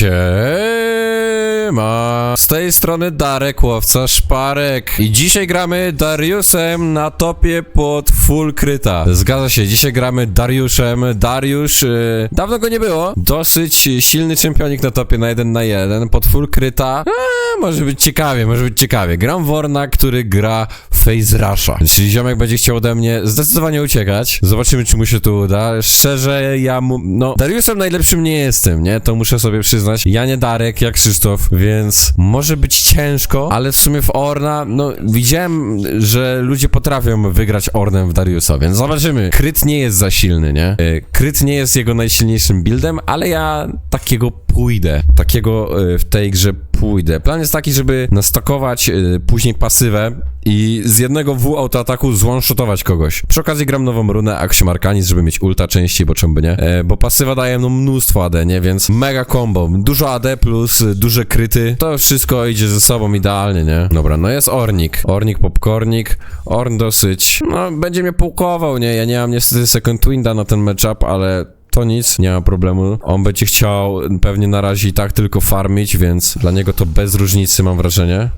Siema. Z tej strony Darek, łowca szparek. I dzisiaj gramy Dariusem na topie pod full kryta. Zgadza się, dzisiaj gramy Dariuszem. Dariusz, yy, dawno go nie było. Dosyć silny czempionik na topie na 1 na 1 pod full kryta. Eee, może być ciekawie, może być ciekawie. Gram Worna, który gra Face Rusha. Czyli ziomek będzie chciał ode mnie zdecydowanie uciekać. Zobaczymy, czy mu się to uda. Szczerze, ja mu... No, Dariusem najlepszym nie jestem, nie? To muszę sobie przyznać. Ja nie Darek, jak Krzysztof, więc może być ciężko, ale w sumie w Orna, no, widziałem, że ludzie potrafią wygrać Ornem w Dariusa, więc zobaczymy. Kryt nie jest za silny, nie? E, Kryt nie jest jego najsilniejszym buildem, ale ja takiego pójdę. Takiego e, w tej grze pójdę. Plan jest taki, żeby nastakować e, później pasywę i z jednego W autoataku złąszotować kogoś. Przy okazji gram nową runę Axiom Arcanis, żeby mieć ulta częściej, bo czemu by nie? E, bo pasywa daje no mnóstwo AD, nie? Więc mega combo. Dużo AD plus duże kryty. To wszystko idzie ze sobą idealnie, nie? Dobra, no jest Ornik. Ornik, Popcornik. Orn dosyć, no będzie mnie pułkował, nie? Ja nie mam niestety second winda na ten matchup, ale to nic, nie ma problemu. On będzie chciał pewnie na razie i tak tylko farmić, więc dla niego to bez różnicy mam wrażenie.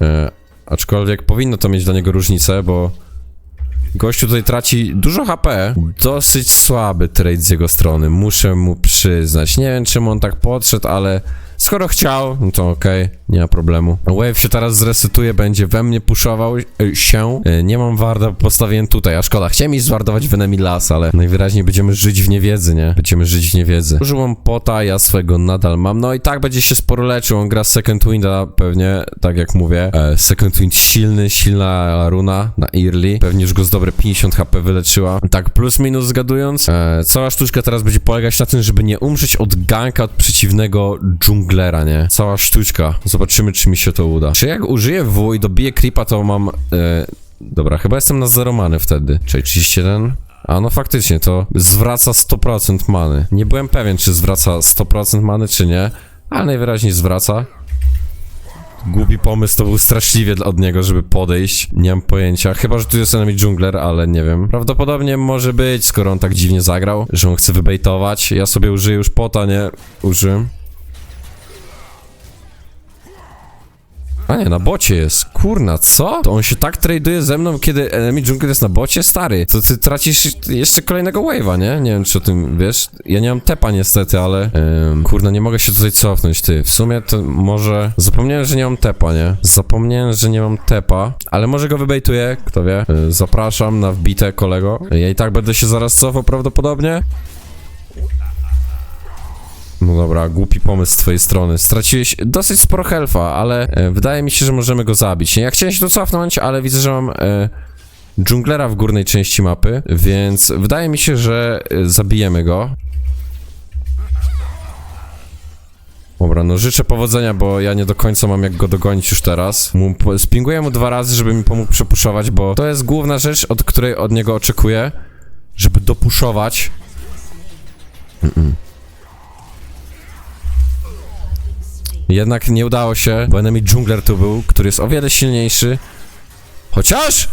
E, aczkolwiek powinno to mieć dla niego różnicę, bo gościu tutaj traci dużo HP. Dosyć słaby trade z jego strony, muszę mu przyznać. Nie wiem czemu on tak podszedł, ale skoro chciał, no to okej, nie ma problemu. Wave się teraz zresetuje, będzie we mnie puszował e, się. E, nie mam warda, postawiłem tutaj, a szkoda. Chciałem iść zwardować w enemy las, ale najwyraźniej będziemy żyć w niewiedzy, nie? Będziemy żyć w niewiedzy. Użyłam pota, ja swego nadal mam. No i tak będzie się sporo leczył. On gra Second Winda pewnie, tak jak mówię. E, second Wind silny, silna runa na early. Pewnie już go z dobre 50 HP wyleczyła. Tak plus minus zgadując. Cała sztuczka teraz będzie polegać na tym, żeby nie umrzeć od ganka od przeciwnego dżunglera, nie? Cała sztuczka. Zobaczymy, czy mi się to uda. Czy jak użyję W i dobiję creepa, to mam... E, dobra, chyba jestem na zero many wtedy. Czyli 31... A no faktycznie, to zwraca 100% many. Nie byłem pewien, czy zwraca 100% many, czy nie, ale najwyraźniej zwraca. Głupi pomysł to był straszliwie od niego, żeby podejść. Nie mam pojęcia. Chyba, że tu jest enemy jungler, ale nie wiem. Prawdopodobnie może być, skoro on tak dziwnie zagrał, że on chce wybejtować. Ja sobie użyję już pota, nie? Użyłem. A nie, na bocie jest. Kurna, co? To on się tak traduje ze mną, kiedy enemy jungler jest na bocie? Stary, to ty tracisz jeszcze kolejnego wave'a, nie? Nie wiem, czy o tym wiesz. Ja nie mam tepa niestety, ale... Ym, kurna, nie mogę się tutaj cofnąć, ty. W sumie to może... Zapomniałem, że nie mam tepa, nie? Zapomniałem, że nie mam tepa, ale może go wybejtuję, kto wie. Y, zapraszam na wbite kolego. Ja i tak będę się zaraz cofał prawdopodobnie. No dobra, głupi pomysł z twojej strony. Straciłeś dosyć sporo health'a, ale e, wydaje mi się, że możemy go zabić. Ja chciałem się tu cofnąć, ale widzę, że mam e, dżunglera w górnej części mapy, więc wydaje mi się, że e, zabijemy go. Dobra, no życzę powodzenia, bo ja nie do końca mam jak go dogonić już teraz. Mu, spinguję mu dwa razy, żeby mi pomógł przepuszować, bo to jest główna rzecz, od której od niego oczekuję, żeby dopuszować. Jednak nie udało się, bo enemy jungler tu był, który jest o wiele silniejszy. Chociaż...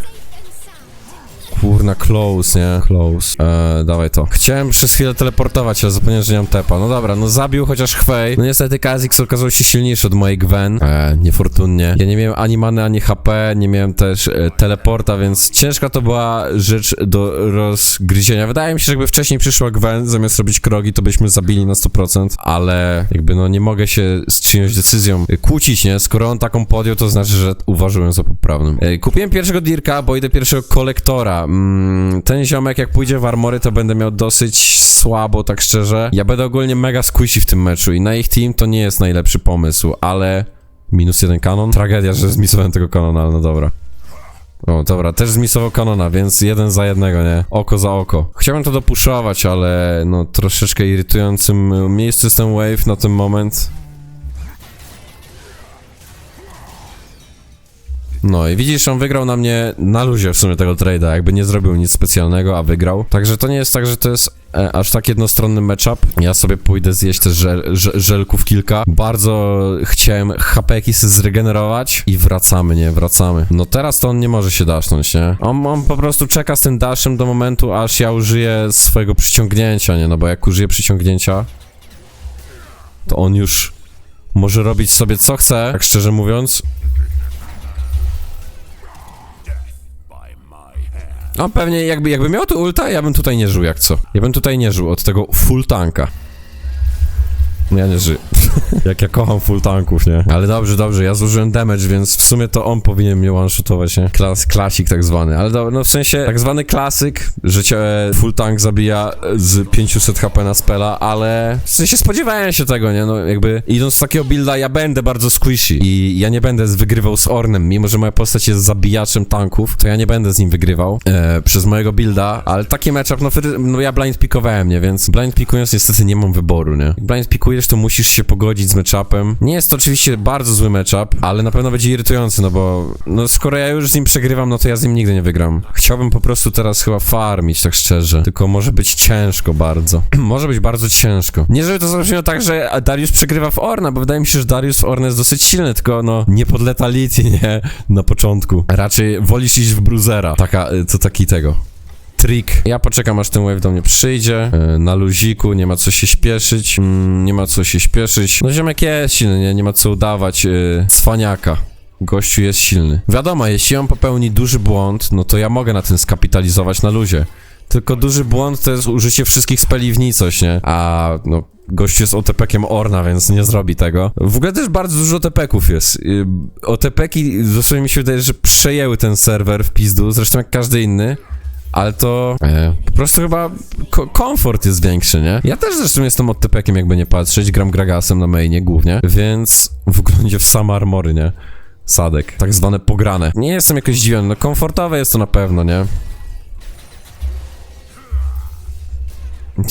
Kurna, close, nie? Close. Eee, dawaj to. Chciałem przez chwilę teleportować, ale zapomniałem, że nie mam tepa. No dobra, no zabił chociaż Chwej. No niestety Kha'Zix okazał się silniejszy od mojej Gwen. Eee, niefortunnie. Ja nie miałem ani many, ani HP, nie miałem też e, teleporta, więc ciężka to była rzecz do rozgryzienia. Wydaje mi się, że jakby wcześniej przyszła Gwen, zamiast robić krogi, to byśmy zabili na 100%, ale jakby no nie mogę się z czyjąś decyzją e, kłócić, nie? Skoro on taką podjął, to znaczy, że uważałem za poprawnym. E, Kupiłem pierwszego Dirka, bo idę pierwszego kolektora. Mm, ten ziomek, jak pójdzie w armory, to będę miał dosyć słabo, tak szczerze. Ja będę ogólnie mega squishy w tym meczu i na ich team to nie jest najlepszy pomysł, ale... Minus jeden kanon? Tragedia, że zmisowałem tego kanona, ale no dobra. O, dobra, też zmisował kanona, więc jeden za jednego, nie? Oko za oko. Chciałbym to dopuszować, ale no troszeczkę irytującym miejscu jest ten wave na ten moment. No i widzisz, on wygrał na mnie na luzie w sumie tego trade'a, jakby nie zrobił nic specjalnego, a wygrał. Także to nie jest tak, że to jest e, aż tak jednostronny matchup. Ja sobie pójdę zjeść też żel, żel, żelków kilka. Bardzo chciałem hapeki zregenerować i wracamy, nie? Wracamy. No teraz to on nie może się dasznąć, nie? On, on po prostu czeka z tym dashem do momentu, aż ja użyję swojego przyciągnięcia, nie? No bo jak użyję przyciągnięcia, to on już może robić sobie co chce, tak szczerze mówiąc. No pewnie jakby, jakby miał tu ulta, ja bym tutaj nie żył jak co. Ja bym tutaj nie żył od tego full tanka. Ja nie żyję. Jak ja kocham full tanków, nie? Ale dobrze, dobrze, ja zużyłem damage, więc w sumie to on powinien mnie one-shotować, nie? Klas, klasik tak zwany, ale do, no w sensie tak zwany klasyk, że cię e, full tank zabija e, z 500 HP na spela, ale w sensie spodziewałem się tego, nie? No jakby idąc z takiego builda ja będę bardzo squishy i ja nie będę wygrywał z Ornem, mimo że moja postać jest zabijaczem tanków, to ja nie będę z nim wygrywał e, przez mojego builda, ale taki matchup, no, no ja blind pikowałem, nie? Więc blind pikując niestety nie mam wyboru, nie? Blind pikujesz, to musisz się pogodzić z matchupem. Nie jest to oczywiście bardzo zły matchup, ale na pewno będzie irytujący, no bo no skoro ja już z nim przegrywam, no to ja z nim nigdy nie wygram. Chciałbym po prostu teraz chyba farmić, tak szczerze. Tylko może być ciężko bardzo. może być bardzo ciężko. Nie żeby to zabrzmiało tak, że Darius przegrywa w Orna, bo wydaje mi się, że Darius w Orna jest dosyć silny, tylko no nie pod letality, nie? Na początku. Raczej wolisz iść w Bruzera. Taka, y, to taki tego trik. Ja poczekam aż ten wave do mnie przyjdzie. e, Na luziku, nie ma co się śpieszyć. Mm, nie ma co się śpieszyć. No ziomek jest silny, nie, nie ma co udawać. Yy, cwaniaka. Gościu jest silny. Wiadomo, jeśli on popełni duży błąd, no to ja mogę na tym skapitalizować na luzie. Tylko duży błąd to jest użycie wszystkich speli w nie? A no. Gość jest OTP-kiem Orna, więc nie zrobi tego. W ogóle też bardzo dużo OTP-ków jest. Yy, OTP-ki, dosłownie mi się wydaje, że przejęły ten serwer w pizdu, zresztą jak każdy inny. Ale to e, po prostu chyba ko komfort jest większy, nie? Ja też zresztą jestem od typekiem, jakby nie patrzeć, gram Gragasem na mainie głównie, więc w oglądzie w same armory, nie? Sadek, tak zwane pograne. Nie jestem jakoś zdziwiony, no komfortowe jest to na pewno, nie?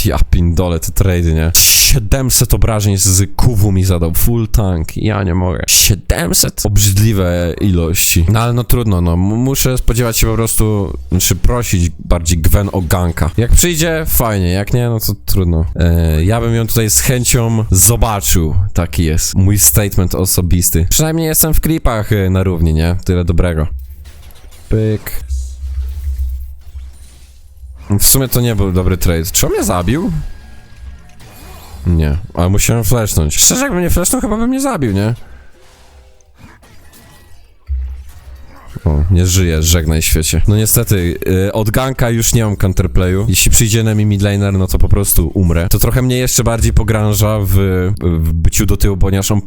Ja pindole, te trady, nie? 700 obrażeń z kuwu mi zadał, full tank, ja nie mogę. 700? Obrzydliwe ilości. No ale no trudno, no, muszę spodziewać się po prostu, znaczy prosić bardziej Gwen o ganka. Jak przyjdzie, fajnie, jak nie, no to trudno. E, ja bym ją tutaj z chęcią zobaczył, taki jest mój statement osobisty. Przynajmniej jestem w klipach e, na równi, nie? Tyle dobrego. Pyk. W sumie to nie był dobry trade. Czy on mnie zabił? Nie, ale musiałem flashnąć. Szczerze, jakbym nie flashnął, chyba bym mnie zabił, nie? O, nie żyję, żegnaj świecie. No niestety, y, od ganka już nie mam counterplayu. Jeśli przyjdzie enemy midlaner, no to po prostu umrę. To trochę mnie jeszcze bardziej pogrąża w, w byciu do tyłu, ponieważ on...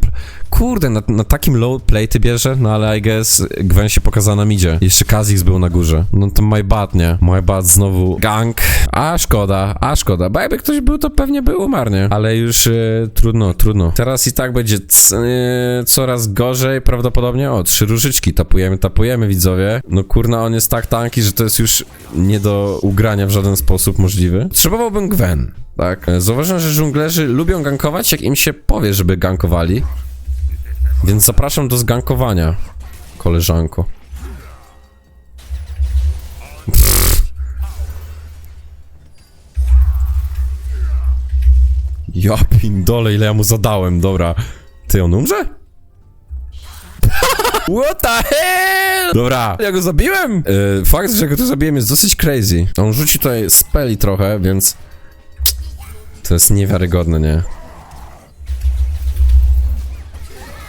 Kurde, na, na takim low play ty bierze? No ale I guess Gwen się pokazała na midzie. Jeszcze Kazix był na górze. No to my bad, nie? My bad znowu gank. A szkoda, a szkoda. Bo jakby ktoś był, to pewnie był umarnie. Ale już y, trudno, trudno. Teraz i tak będzie y, coraz gorzej prawdopodobnie. O, trzy różyczki tapujemy, tapujemy widzowie. No kurna, on jest tak tanki, że to jest już nie do ugrania w żaden sposób możliwy. Potrzebowałbym Gwen. Tak. Zauważyłem, że żonglerzy lubią gankować, jak im się powie, żeby gankowali. Więc zapraszam do zgankowania, koleżanko. Ja pindole, ile ja mu zadałem, dobra. Ty, on umrze? What the hell? Dobra, ja go zabiłem? Yy, fakt, że go tu zabiłem jest dosyć crazy. On rzuci tutaj speli trochę, więc... To jest niewiarygodne, nie?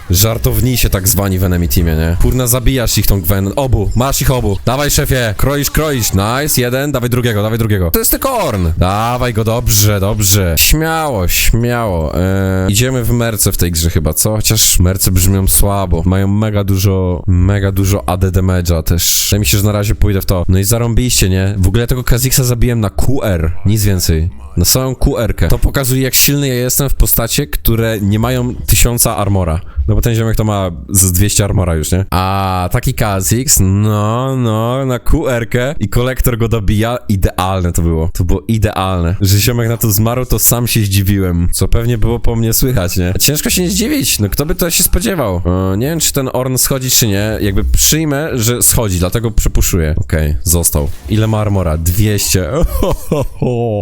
Żartownisie tak zwani w enemy teamie, nie? Kurna, zabijasz ich tą Gwen. Obu, masz ich obu. Dawaj, szefie, kroisz, kroisz. Nice, jeden, dawaj drugiego, dawaj drugiego. To jest tylko Orn. Dawaj go, dobrze, dobrze. Śmiało, śmiało. Eee, idziemy w merce w tej grze chyba, co? Chociaż merce brzmią słabo. Mają mega dużo, mega dużo AD damage'a też. Wydaje mi się, że na razie pójdę w to. No i zarąbiście, nie? W ogóle tego Kazixa zabiłem na QR, nic więcej. Na samą QR-kę. To pokazuje, jak silny ja jestem w postacie, które nie mają tysiąca armora. No bo ten ziomek to ma z 200 armora już, nie? A taki Kha'Zix, no, no, na QR-kę i kolektor go dobija. Idealne to było. To było idealne. Że ziomek na to zmarł, to sam się zdziwiłem. Co pewnie było po mnie słychać, nie? Ciężko się nie zdziwić, no kto by to się spodziewał? E, nie wiem, czy ten Orn schodzi, czy nie. Jakby przyjmę, że schodzi, dlatego przepuszuję. Okej, został. Ile ma armora? 200.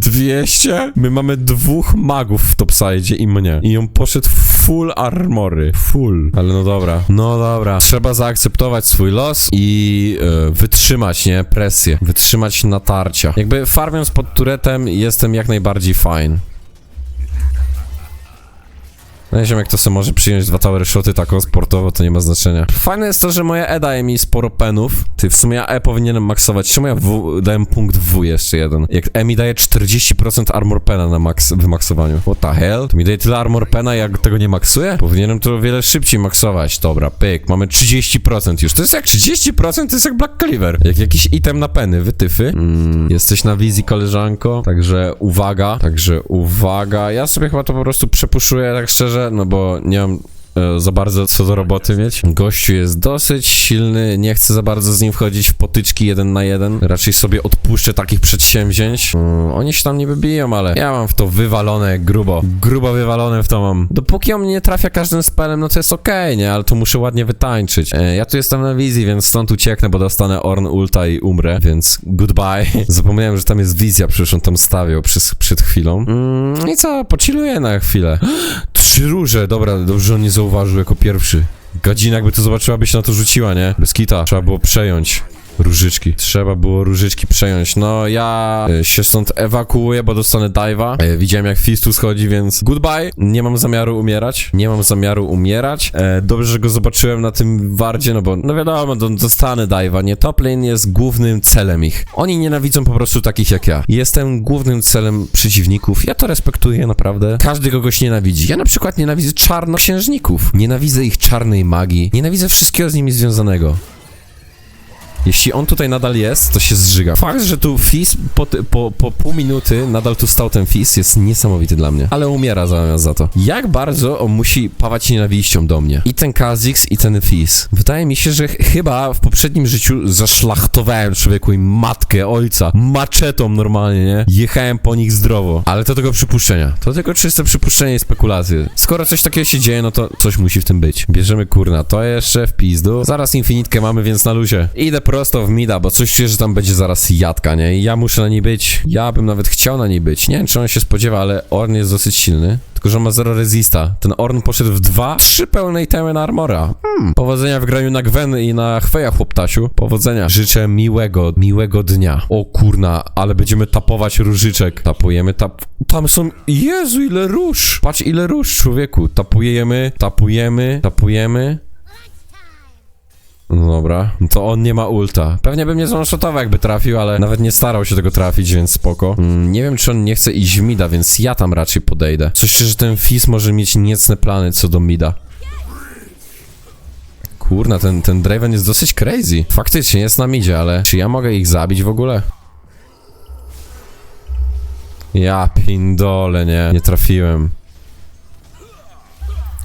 200? My mamy dwóch magów w topside i mnie. I on poszedł full armory. Full. Ale no dobra. No dobra. Trzeba zaakceptować swój los i e, wytrzymać, nie? Presję. Wytrzymać natarcia. Jakby farmiąc pod turetem jestem jak najbardziej fine. No nie wiem, jak to sobie może przyjąć dwa tower shoty taką sportowo, to nie ma znaczenia. Fajne jest to, że moja E daje mi sporo penów. Ty, w sumie ja E powinienem maksować. Czemu ja w, dałem punkt W jeszcze jeden? Jak E mi daje 40% armor pena na max, wymaksowaniu. What the hell? To mi daje tyle armor pena, jak tego nie maksuję? Powinienem to wiele szybciej maksować. Dobra, pyk, mamy 30% już. To jest jak 30%, to jest jak Black Cleaver. Jak jakiś item na peny, wytyfy. Mm, jesteś na wizji, koleżanko. Także uwaga, także uwaga. Ja sobie chyba to po prostu przepuszuję, tak no bo nie mam e, za bardzo co do roboty mieć. Gościu jest dosyć silny, nie chcę za bardzo z nim wchodzić w potyczki jeden na jeden. Raczej sobie odpuszczę takich przedsięwzięć. Mm, oni się tam niby biją, ale ja mam w to wywalone grubo. Grubo wywalone w to mam. Dopóki on mnie nie trafia każdym spelem, no to jest okej, nie? Ale to muszę ładnie wytańczyć. E, ja tu jestem na wizji, więc stąd ucieknę, bo dostanę Orn ulta i umrę, więc goodbye. Zapomniałem, że tam jest wizja, przecież on tam stawiał przez, przed chwilą. Mm, I co, pochilluję na chwilę. Trzy róże, dobra, dobrze, że on nie zauważył jako pierwszy. Gadzina jakby to zobaczyła, by się na to rzuciła, nie? Bez kita. Trzeba było przejąć. Różyczki. Trzeba było różyczki przejąć. No, ja e, się stąd ewakuuję, bo dostanę dive'a. E, widziałem jak Fist tu schodzi, więc goodbye. Nie mam zamiaru umierać. Nie mam zamiaru umierać. E, dobrze, że go zobaczyłem na tym wardzie, no bo, no wiadomo, do, dostanę dive'a, nie? Top lane jest głównym celem ich. Oni nienawidzą po prostu takich jak ja. Jestem głównym celem przeciwników. Ja to respektuję, naprawdę. Każdy kogoś nienawidzi. Ja na przykład nienawidzę czarnoksiężników. Nienawidzę ich czarnej magii. Nienawidzę wszystkiego z nimi związanego. Jeśli on tutaj nadal jest, to się zżyga. Fakt, że tu Fizz po, po, po pół minuty nadal tu stał ten Fizz jest niesamowity dla mnie. Ale umiera zamiast za to. Jak bardzo on musi pawać nienawiścią do mnie. I ten Kha'Zix, i ten Fizz. Wydaje mi się, że ch- chyba w poprzednim życiu zaszlachtowałem człowieku i matkę, ojca, maczetą normalnie, nie? Jechałem po nich zdrowo. Ale to tylko przypuszczenia. To tylko czyste przypuszczenie i spekulacje. Skoro coś takiego się dzieje, no to coś musi w tym być. Bierzemy kurna, to jeszcze w pizdu. Zaraz infinitkę mamy, więc na luzie. Idę prosto w mida, bo coś czuję, że tam będzie zaraz jadka, nie? I ja muszę na niej być. Ja bym nawet chciał na niej być. Nie wiem, czy on się spodziewa, ale Orn jest dosyć silny. Tylko, że on ma zero resista. Ten Orn poszedł w dwa, trzy pełne itemy na armora. Hmm. Powodzenia w graniu na Gwen i na Chweja, chłoptasiu. Powodzenia. Życzę miłego, miłego dnia. O kurna, ale będziemy tapować różyczek. Tapujemy, tap... Tam są... Jezu, ile róż! Patrz, ile róż, człowieku. Tapujemy, tapujemy, tapujemy. No dobra, to on nie ma ulta. Pewnie bym nie zonshotował jakby trafił, ale nawet nie starał się tego trafić, więc spoko. Mm, nie wiem, czy on nie chce iść w mida, więc ja tam raczej podejdę. Coś, że ten Fizz może mieć niecne plany co do mida. Kurna, ten, ten Draven jest dosyć crazy. Faktycznie jest na midzie, ale czy ja mogę ich zabić w ogóle? Ja pindole, nie. Nie trafiłem.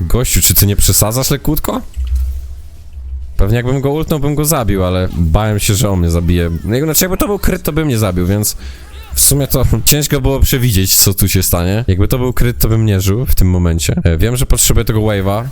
Gościu, czy ty nie przesadzasz lekutko? Pewnie jakbym go ultnął, bym go zabił, ale bałem się, że on mnie zabije. No, Znaczy, jakby to był kryt, to by mnie zabił, więc w sumie to ciężko było przewidzieć, co tu się stanie. Jakby to był kryt, to bym nie żył w tym momencie. E, Wiem, że potrzebuję tego wave'a.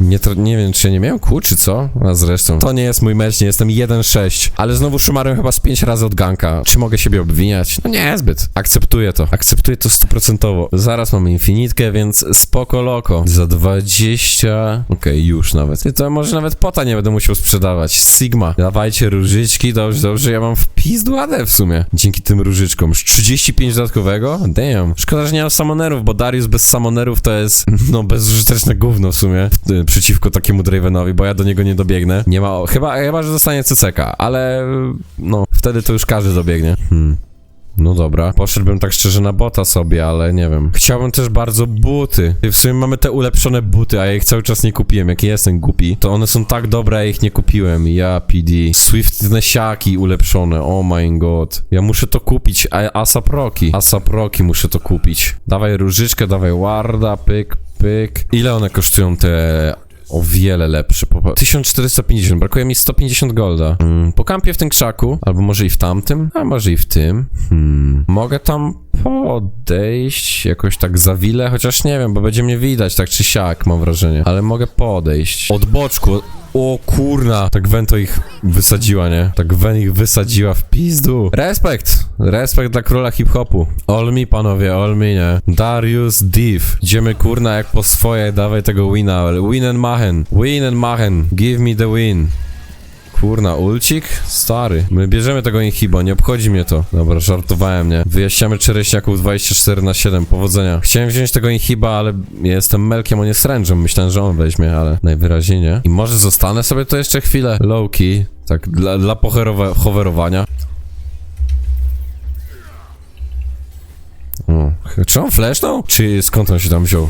Nie, nie wiem, czy ja nie miałem kół, czy co? A zresztą. To nie jest mój mecz, nie jestem 1-6. Ale znowu szumarem chyba z 5 razy od ganka. Czy mogę siebie obwiniać? No nie, zbyt. Akceptuję to. Akceptuję to stuprocentowo. Zaraz mamy infinitkę, więc spoko loko. Za 20... Okej, już nawet. Ty, To może nawet pota nie będę musiał sprzedawać. Sigma. Dawajcie różyczki, dobrze, dobrze. Ja mam w pizdu AD w sumie. Dzięki tym różyczkom. 35 dodatkowego? Damn. Szkoda, że nie mam samonerów, bo Darius bez samonerów to jest, no, bezużyteczne gówno w sumie. Przeciwko takiemu Dravenowi, bo ja do niego nie dobiegnę. Nie ma, chyba, chyba, że zostanie CCK, ale no, wtedy to już każdy dobiegnie. Hmm. No dobra, poszedłbym tak szczerze na bota sobie, ale nie wiem. Chciałbym też bardzo buty. W sumie mamy te ulepszone buty, a ja ich cały czas nie kupiłem. Jak ja jestem głupi, to one są tak dobre, a ja ich nie kupiłem. Ja PD. Swift nesiaki ulepszone, oh my god. Ja muszę to kupić, a Asap Rocky. Asap Rocky muszę to kupić. Dawaj różyczkę, dawaj warda, pyk, pyk. Ile one kosztują te o wiele lepsze. Po- 1450, brakuje mi 150 golda. Mm, po kampie w tym krzaku, albo może i w tamtym, a może i w tym. Hmm. Mogę tam podejść jakoś tak za wilę, chociaż nie wiem, bo będzie mnie widać tak czy siak, mam wrażenie. Ale mogę podejść. Od boczku. O kurna, tak Wen to ich wysadziła, nie? Tak Wen ich wysadziła w pizdu. Respekt, respekt dla króla hip-hopu. Me, panowie, me, nie? Darius Div. Idziemy kurna jak po swoje, dawaj tego wina. Win and machen, win and machen, give me the win. Kurna, ulcik? Stary. My bierzemy tego inhibo, nie obchodzi mnie to. Dobra, żartowałem, nie? Wyjaśniamy czereśniaków 24 na 7 powodzenia. Chciałem wziąć tego inhiba, ale jestem Melkiem, on jest. Myślałem, że on weźmie, ale najwyraźniej nie. I może zostanę sobie to jeszcze chwilę. Low key. Tak, dla, dla pocherowa- hoverowania. O, czy on flashnął? Czy skąd on się tam wziął?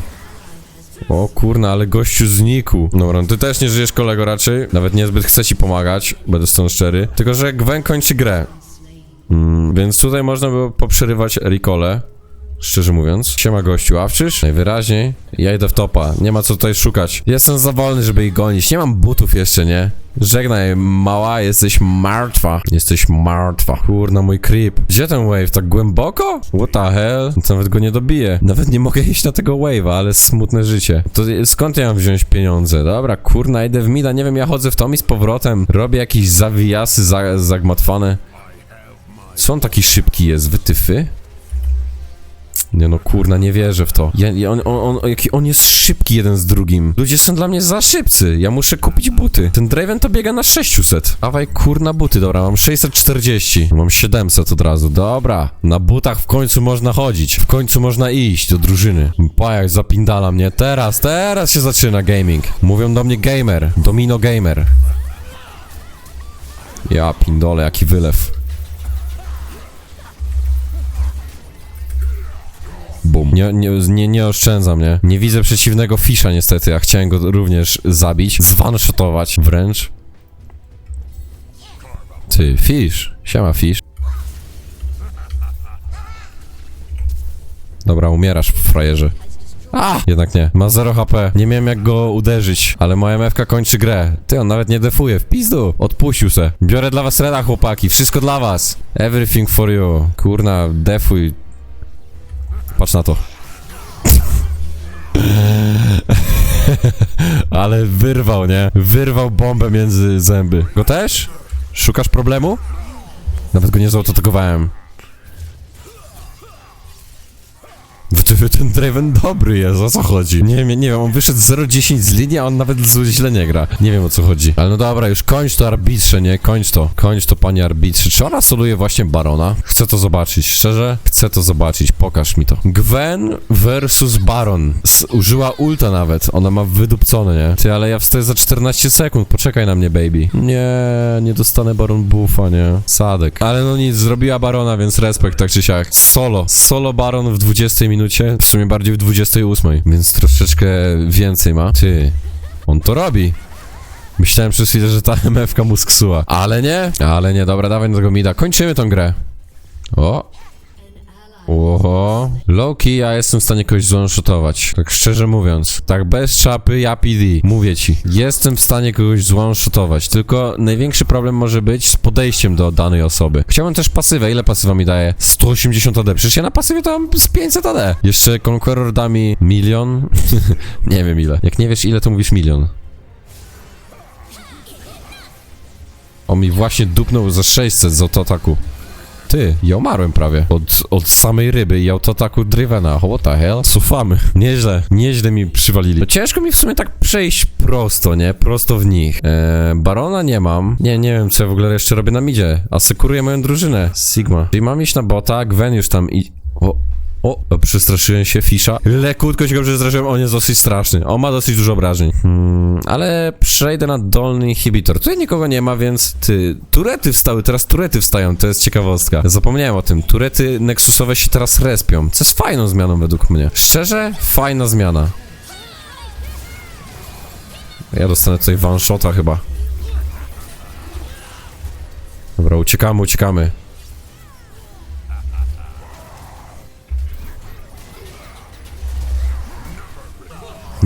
O kurna, ale gościu znikł. Dobra, no ty też nie żyjesz kolego raczej. Nawet niezbyt chcę ci pomagać, będę z tą szczery. Tylko, że Gwen kończy grę. Mm, więc tutaj można było poprzerywać recole. Szczerze mówiąc. Siema gościu, awczysz? Najwyraźniej. Ja idę w topa. Nie ma co tutaj szukać. Jestem za wolny, żeby ich gonić. Nie mam butów jeszcze, nie? Żegnaj, mała, jesteś martwa. Jesteś martwa. Kurna, mój creep. Gdzie ten wave? Tak głęboko? What the hell? Nawet go nie dobiję. Nawet nie mogę iść na tego wave'a, ale smutne życie. To skąd ja mam wziąć pieniądze? Dobra, kurna, idę w mida. Nie wiem, ja chodzę w tom i z powrotem. Robię jakieś zawijasy za, zagmatwane. Co on taki szybki jest? Wytyfy? Nie no, kurna, nie wierzę w to. Ja, ja, on, on, jaki on jest szybki jeden z drugim. Ludzie są dla mnie za szybcy. Ja muszę kupić buty. Ten Draven to biega na 600. Dawaj, kurna, buty. Dobra, mam 640. Mam 700 od razu. Dobra. Na butach w końcu można chodzić. W końcu można iść do drużyny. Pajak zapindala mnie. Teraz, teraz się zaczyna gaming. Mówią do mnie gamer. Domino gamer. Ja pindole, jaki wylew. Bum. Nie, nie, nie, nie oszczędzam, nie? Nie widzę przeciwnego fisza niestety, ja chciałem go również zabić, zwanshotować wręcz. Ty, fish. Siema, fish. Dobra, umierasz, frajerze. A! Jednak nie. Ma 0 HP. Nie miałem jak go uderzyć, ale moja MFK kończy grę. Ty, on nawet nie defuje. W pizdu. Odpuścił se. Biorę dla was reda, chłopaki. Wszystko dla was. Everything for you. Kurna, defuj. Patrz na to. Ale wyrwał, nie? Wyrwał bombę między zęby. Go też? Szukasz problemu? Nawet go nie zautotakowałem. Ten Draven dobry jest, o co chodzi? Nie wiem, nie wiem, on wyszedł 0-10 z linii, a on nawet źle nie gra. Nie wiem o co chodzi. Ale no dobra, już kończ to arbitrze, nie? Kończ to. Kończ to, panie arbitrze. Czy ona soluje właśnie Barona? Chcę to zobaczyć, szczerze? Chcę to zobaczyć, pokaż mi to. Gwen versus Baron. S użyła ulta nawet, ona ma wydupcone, nie? Ty, ale ja wstaję za 14 sekund, poczekaj na mnie, baby. Nie, nie dostanę Baron buffa, nie? Sadek. Ale no nic, zrobiła Barona, więc respekt, tak czy siak. Solo. Solo Baron w 20 minucie, w sumie bardziej w 28, więc troszeczkę więcej ma. Ty, on to robi. Myślałem przez chwilę, że ta MFK mu sksuła. Ale nie, ale nie, dobra, dawaj do tego mida. Kończymy tą grę. O. Oho. Loki, ja jestem w stanie kogoś zwanshotować. Tak szczerze mówiąc. Tak bez czapy, ja PD. Mówię ci. Jestem w stanie kogoś zwanshotować. Tylko największy problem może być z podejściem do danej osoby. Chciałbym też pasywę. Ile pasywa mi daje? 180 AD. Przecież ja na pasywie to mam z 500 AD. Jeszcze Conqueror da mi milion? nie wiem ile. Jak nie wiesz ile, to mówisz milion. On mi właśnie dupnął za 600 z autoataku. Ty, ja umarłem prawie. Od, od samej ryby i autoataku Drivena. What the hell? Cofamy. Nieźle, nieźle mi przywalili. No ciężko mi w sumie tak przejść prosto, nie? Prosto w nich. Eee, Barona nie mam. Nie, nie wiem co ja w ogóle jeszcze robię na midzie. Asekuruję moją drużynę. Sigma. Czyli mam iść na bota, Gwen już tam i... O, o, przestraszyłem się Fisza. Lekutko się go przestraszyłem, on jest dosyć straszny. On ma dosyć dużo obrażeń. Hmm, ale przejdę na dolny inhibitor. Tutaj nikogo nie ma, więc ty... Turety wstały, teraz turety wstają, to jest ciekawostka. Zapomniałem o tym. Turety Nexusowe się teraz respią, co jest fajną zmianą według mnie. Szczerze, fajna zmiana. Ja dostanę tutaj one shota chyba. Dobra, uciekamy, uciekamy.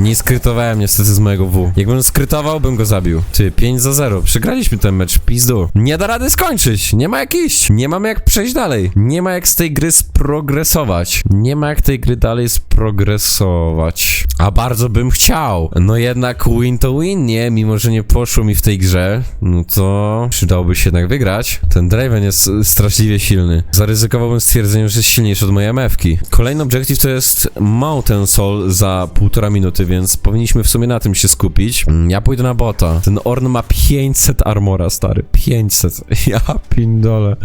Nie skrytowałem niestety z mojego W. Jakbym skrytował, bym go zabił. Ty, 5 za 0. Przegraliśmy ten mecz, pizdu. Nie da rady skończyć. Nie ma jak iść. Nie mamy jak przejść dalej. Nie ma jak z tej gry sprogresować. Nie ma jak tej gry dalej sprogresować. A bardzo bym chciał. No jednak win to win, nie? Mimo, że nie poszło mi w tej grze, no to przydałoby się jednak wygrać. Ten Draven jest straszliwie silny. Zaryzykowałbym stwierdzeniem, że jest silniejszy od mojej MF-ki. Kolejny objective to jest Mountain Soul za półtora minuty, więc powinniśmy w sumie na tym się skupić. Mm, Ja pójdę na bota. Ten Orn ma 500 armora, stary. 500. Ja pindole.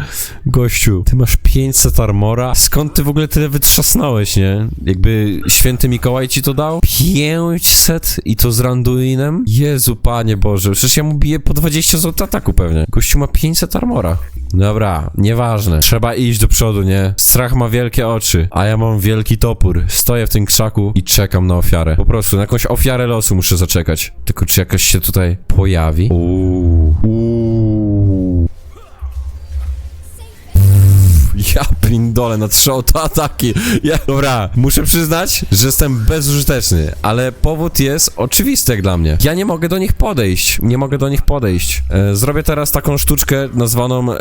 Gościu, ty masz 500 armora? Skąd ty w ogóle tyle wytrzasnąłeś, nie? Jakby święty Mikołaj ci to dał? 500? I to z Randuinem? Jezu, panie Boże, przecież ja mu biję po 20 zł ataku pewnie. Gościu ma 500 armora. Dobra, nieważne. Trzeba iść do przodu, nie? Strach ma wielkie oczy, a ja mam wielki topór. Stoję w tym krzaku i czekam na ofiarę. Po prostu, na jakąś ofiarę losu muszę zaczekać. Tylko czy jakaś się tutaj pojawi? Uuu. Uuu. Ja pindole na trzy ataki. Ja, dobra, muszę przyznać, że jestem bezużyteczny, ale powód jest oczywisty dla mnie. Ja nie mogę do nich podejść. Nie mogę do nich podejść. E, zrobię teraz taką sztuczkę nazwaną e,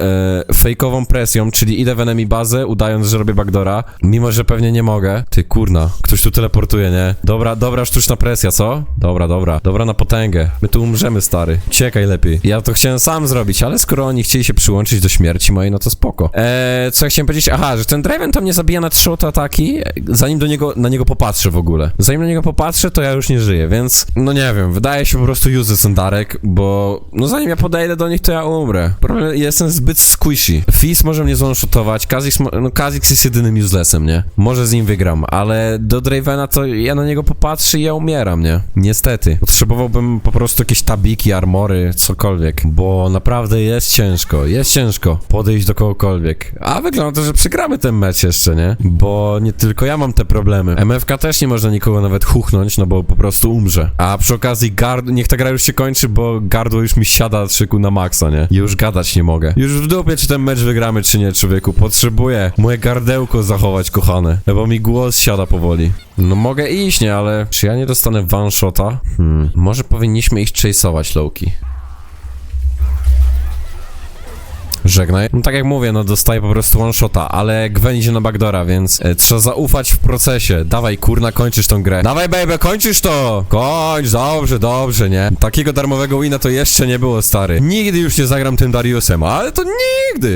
fejkową presją, czyli idę w enemy bazę, udając, że robię backdora, mimo że pewnie nie mogę. Ty kurna, ktoś tu teleportuje, nie? Dobra, dobra sztuczna presja, co? Dobra, dobra, dobra na potęgę. My tu umrzemy, stary. Ciekaj lepiej. Ja to chciałem sam zrobić, ale skoro oni chcieli się przyłączyć do śmierci mojej, no to spoko. Eee, co ja chciałem powiedzieć? Aha, że ten Draven to mnie zabija na trzy ataki, zanim do niego, na niego popatrzę w ogóle. Zanim na niego popatrzę, to ja już nie żyję, więc no nie wiem, wydaje się po prostu useless ten Darek, bo no zanim ja podejdę do nich, to ja umrę. Problem, jestem zbyt squishy. Fizz może mnie zone-shotować, Kha'Zix, mo- no Kha'Zix jest jedynym uselessem, nie? Może z nim wygram, ale do Dravena to ja na niego popatrzę i ja umieram, nie? Niestety. Potrzebowałbym po prostu jakieś tabiki, armory, cokolwiek, bo naprawdę jest ciężko, jest ciężko podejść do kogokolwiek. A wygląda, że przegramy ten mecz jeszcze, nie? Bo nie tylko ja mam te problemy. MFK też nie można nikogo nawet chuchnąć, no bo po prostu umrze. A przy okazji gard... niech ta gra już się kończy, bo gardło już mi siada szyku na maksa, nie? Już gadać nie mogę. Już w dupie, czy ten mecz wygramy, czy nie, człowieku. Potrzebuję moje gardełko zachować, kochane. Bo mi głos siada powoli. No mogę iść, nie? Ale czy ja nie dostanę one shota? Hmm. Może powinniśmy ich chase'ować, Loki. Żegnaj. No tak jak mówię, no dostaję po prostu one shota, ale Gwen idzie na backdora, więc e, trzeba zaufać w procesie. Dawaj, kurna, kończysz tą grę. Dawaj, baby, kończysz to! Kończ, dobrze, dobrze, nie? Takiego darmowego wina to jeszcze nie było, stary. Nigdy już nie zagram tym Dariusem, ale to nigdy!